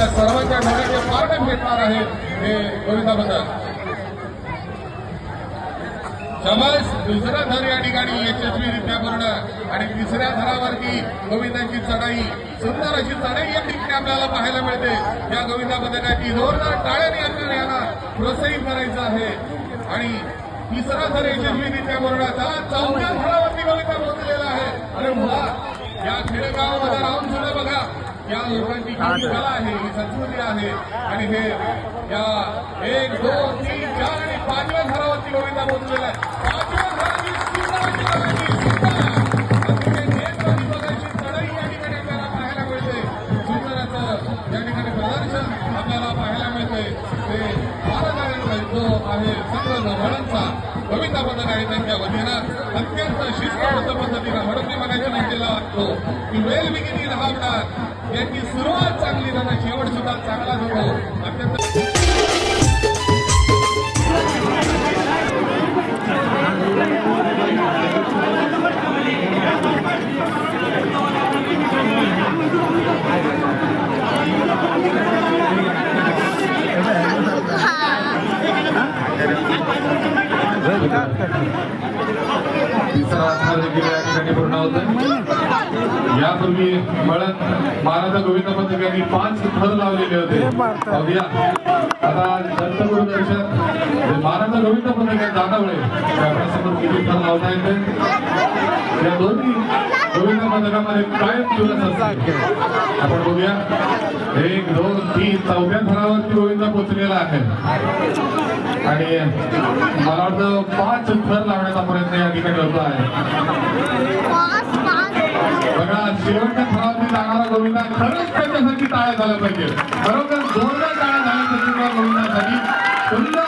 आपल्या सर्वांच्या डोळ्याचे पारणे भेटणार आहे हे गोविंदा बद्दल दुसरा थर या ठिकाणी यशस्वीरित्या पूर्ण आणि तिसऱ्या थरावरती गोविंदाची चढाई सुंदर अशी चढाई या ठिकाणी आपल्याला पाहायला मिळते. या गोविंदा पथकाची जोरदार टाळ्याने आपल्याला यांना प्रोत्साहित करायचं आहे. आणि तिसरा थर यशस्वीरित्या पूर्ण चला चौथ्या थरावरती गोविंदा पोहोचलेला आहे अरे वा या खेडेगावामध्ये राहून सुद्धा बघा या लोकांची कला आहे ही संस्कृती आहे. आणि हे या एक दोन तीन चार आणि पाचव्या थरावरती गोविंदा पोहोचलेला आहे. पाचव्या चढाई, या ठिकाणी आपल्याला पाहायला मिळते. सुंदर या ठिकाणी प्रदर्शन आपल्याला पाहायला मिळते. ते भारत जो आहे संघ जवळचा गोविंदा आहे त्यांच्या वतीनं अत्यंत शिस्तबद्ध पद्धतीनं म्हणून मी मनाच्या म्हणलेला वाटतो की वेल बिगिनिंग राहणार यांची सुरुवात चांगली झाली शेवट सुद्धा चांगला होतो. अत्यंत तिसरा देखील या ठिकाणी पूर्ण होत यापूर्वी मळत महाराजा गोविंद पथक यांनी पाच थर लावलेले होते. आता दत्तगुरु दर्शन महाराजा गोविंद पथक ते आपल्यासमोर किती थर लावता येते या दोन्ही गोविंद पथकामध्ये कायम दिवस असते आपण बघूया. एक दोन तीन. चौथ्या थरावरती गोविंद पोचलेला आहे. आणि मला वाटतं पाच थर लावण्याचा प्रयत्न या ठिकाणी होतो आहे. बघा शेवटच्या थरावरती जाणारा गोविंद खरंच त्याच्यासाठी टाळ्या झाल्या पाहिजे खरोखर जोरदार टाळ्या झाल्या पाहिजे गोविंदासाठी. सुंदर